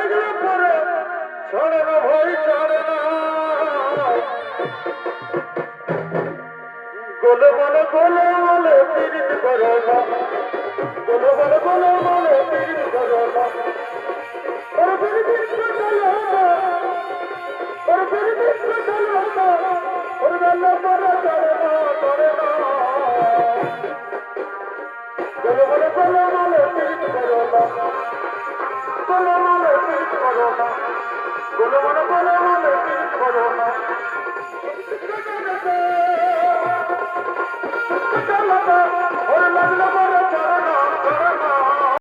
লাগলে পরে ছড়ে না ভয় চড়ে না। গোলে বলে গোলে বলে পীড়িত করো না। গোলে বলে গোলে বলে পীড়িত করো না। ওরে পীড়িত করো না। ওরে পীড়িত করো না। ওরে বেলা পরে গোলে বলে